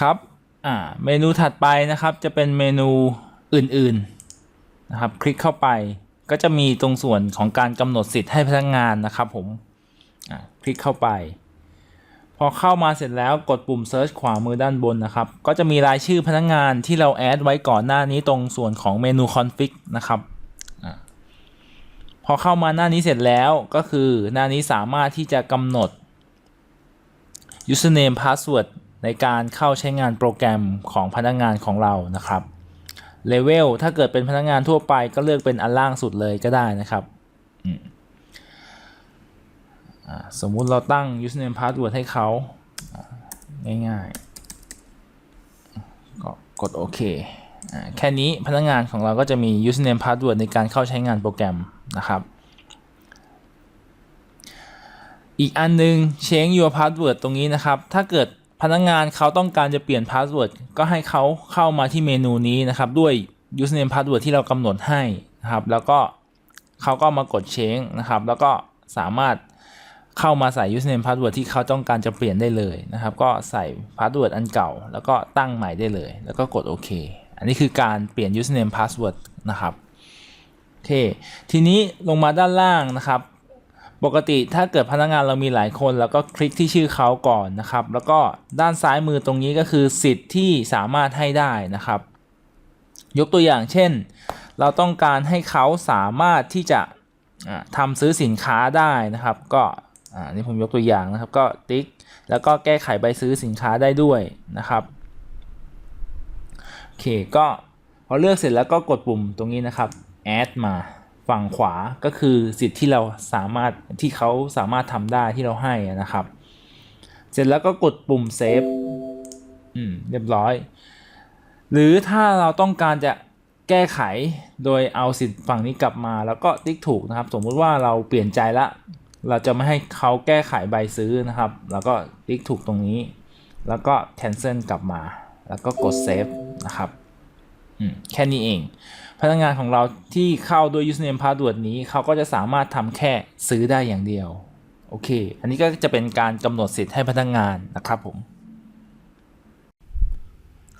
ครับอ่าเมนูถัดไปนะครับจะเป็นเมนูอื่นๆนะครับ คลิกเข้าไปก็จะมีตรงส่วนของการกำหนดสิทธิ์ให้พนักงานนะครับผมอ่าคลิกเข้าไป พอเข้ามาเสร็จแล้วกดปุ่ม Search ขวามือด้านบนนะครับ ก็จะมีรายชื่อพนักงานที่เราแอดไว้ก่อนหน้านี้ตรงส่วนของเมนู Config นะครับอาพอเข้ามาหน้านี้เสร็จแล้วก็คือหน้านี้สามารถที่จะกำหนด username password ในการเข้าใช้งานโปรแกรมของพนักงานของเรานะครับ level ถ้าเกิดเป็นพนักงานทั่วไปก็เลือกเป็นอันล่างสุดเลยก็ได้นะครับ สมมุติเราตั้ง username password ให้เขาง่ายๆก็กดโอเคอแค่นี้พนักงานของเราก็จะมี username password ในการเข้าใช้งานโปรแกรมนะครับ อีกอันนึง change your password ตรงนี้นะครับ ถ้าเกิด พนักงานเขาต้องการจะเปลี่ยน password ก็ให้เขาเข้ามาที่เมนูนี้นะครับ ด้วย username password ที่เรากำหนดให้นะครับ แล้วก็เขาก็มากด change นะครับ แล้วก็สามารถเข้ามาใส่ username password ที่เขาต้องการจะเปลี่ยนได้เลยนะครับ ก็ใส่ password อันเก่า แล้วก็ตั้งใหม่ได้เลย แล้วก็กดโอเค อันนี้คือการเปลี่ยน username password นะครับโอเค ทีนี้ลงมาด้านล่างนะครับ ปกติถ้าเกิดพนักงานเรามีหลายคน แล้วก็คลิกที่ชื่อเขาก่อนนะครับ แล้วก็ด้านซ้ายมือตรงนี้ก็คือสิทธิ์ที่สามารถให้ได้นะครับ ยกตัวอย่างเช่น เราต้องการให้เขาสามารถที่จะอ่าทำซื้อสินค้าได้นะครับ ก็อ่านี่ผมยกตัวอย่างนะครับ ก็ติ๊ก แล้วก็แก้ไขใบซื้อสินค้าได้ด้วยนะครับโอเคก็พอเลือกเสร็จแล้วก็กดปุ่มตรงนี้นะครับ add มา ฝั่งขวาก็คือสิทธิ์ที่เราสามารถที่เขาสามารถทำได้ที่เราให้นะครับ เสร็จแล้วก็กดปุ่มเซฟอืมเรียบร้อย หรือถ้าเราต้องการจะแก้ไขโดยเอาสิทธิ์ฝั่งนี้กลับมาแล้วก็ติ๊กถูกนะครับ สมมุติว่าเราเปลี่ยนใจละเราจะไม่ให้เขาแก้ไขใบซื้อนะครับ แล้วก็ติ๊กถูกตรงนี้ แล้วก็ cancel กลับมา แล้วก็กดเซฟนะครับ แค่นี้เอง พนักงานของเราที่เข้าด้วย username password นี้เขาก็จะสามารถทำแค่ซื้อได้อย่างเดียว โอเค อันนี้ก็จะเป็นการกำหนดสิทธิ์ให้พนักงานนะครับผม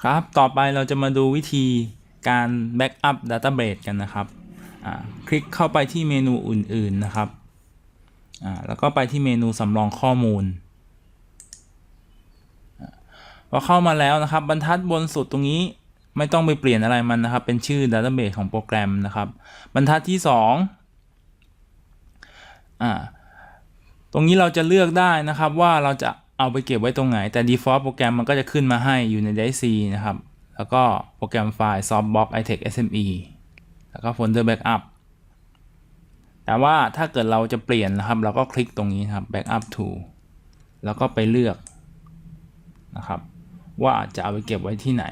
ครับ ต่อไปเราจะมาดูวิธีการ backup database กันนะครับคลิกเข้าไปที่เมนูอื่น ๆนะครับ แล้วก็ไปที่เมนูสำรองข้อมูลพอเข้ามาแล้วนะครับ บรรทัดบนสุดตรงนี้ ไม่ต้องไปเปลี่ยนอะไรมันนะครับ เป็นชื่อ database ของโปรแกรมนะครับ บรรทัดที่2อ่าตรงนี้เราจะเลือกได้นะครับว่าเราจะเอาไปเก็บไว้ตรงไหน แต่ default โปรแกรมมันก็จะขึ้นมาให้อยู่ใน d i c นะครับ แล้วก็โปรแกรมไฟล์ softbox itech sme แล้วก็ folder backup แต่ว่าถ้าเกิดเราจะเปลี่ยนนะครับ เราก็คลิกตรงนี้ครับ backup to แล้วก็ไปเลือกนะครับ ว่าจะเอาไปเก็บไว้ที่ไหน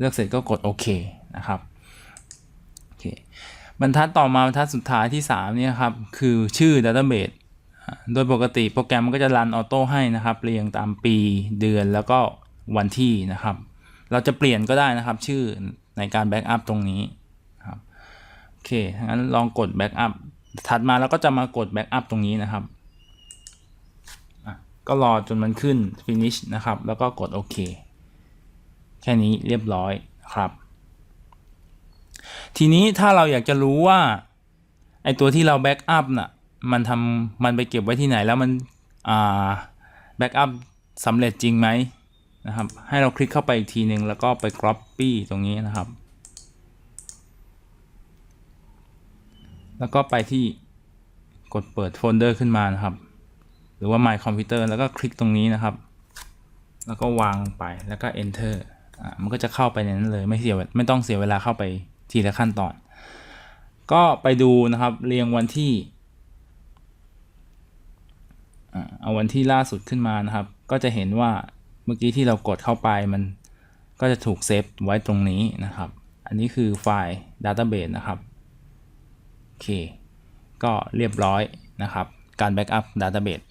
เลือกเสร็จก็กดโอเคนะครับโอเคบรรทัดต่อมาบรรทัดสุดท้ายที่3เนี่ยครับคือชื่อ database โดยปกติโปรแกรมมันก็จะรันออโต้ให้นะครับ เรียงตามปีเดือนแล้วก็วันที่นะครับ เราจะเปลี่ยนก็ได้นะครับ ชื่อในการแบ็กอัพตรงนี้ครับโอเคงั้นลองกดแบ็กอัพถัดมาเราก็จะมากดแบ็กอัพตรงนี้นะครับก็รอจนมันขึ้น finish นะครับ แล้วก็กดโอเค แค่นี้เรียบร้อยครับ ทีนี้ถ้าเราอยากจะรู้ว่าไอตัวที่เราแบ็กอัพน่ะมันทำมันไปเก็บไว้ที่ไหนแล้วมันอ่าแบ็กอัพสำเร็จจริงไหมนะครับ ให้เราคลิกเข้าไปอีกทีหนึ่งแล้วก็ไป copy ตรงนี้นะครับ แล้วก็ไปที่กดเปิดโฟลเดอร์ขึ้นมานะครับ หรือว่า My Computer แล้วก็คลิกตรงนี้นะครับ แล้วก็วางไปแล้วก็ enter อ่า มันก็จะเข้าไปในนั้นเลยไม่เสียไม่ต้องเสียเวลาเข้าไปทีละขั้นตอน ก็ไปดูนะครับเรียงวันที่เอาวันที่ล่าสุดขึ้นมานะครับ ก็จะเห็นว่าเมื่อกี้ที่เรากดเข้าไปมันก็จะถูกเซฟไว้ตรงนี้นะครับ อันนี้คือไฟล์ Database นะครับ โอเค ก็เรียบร้อยนะครับ การ Backup Database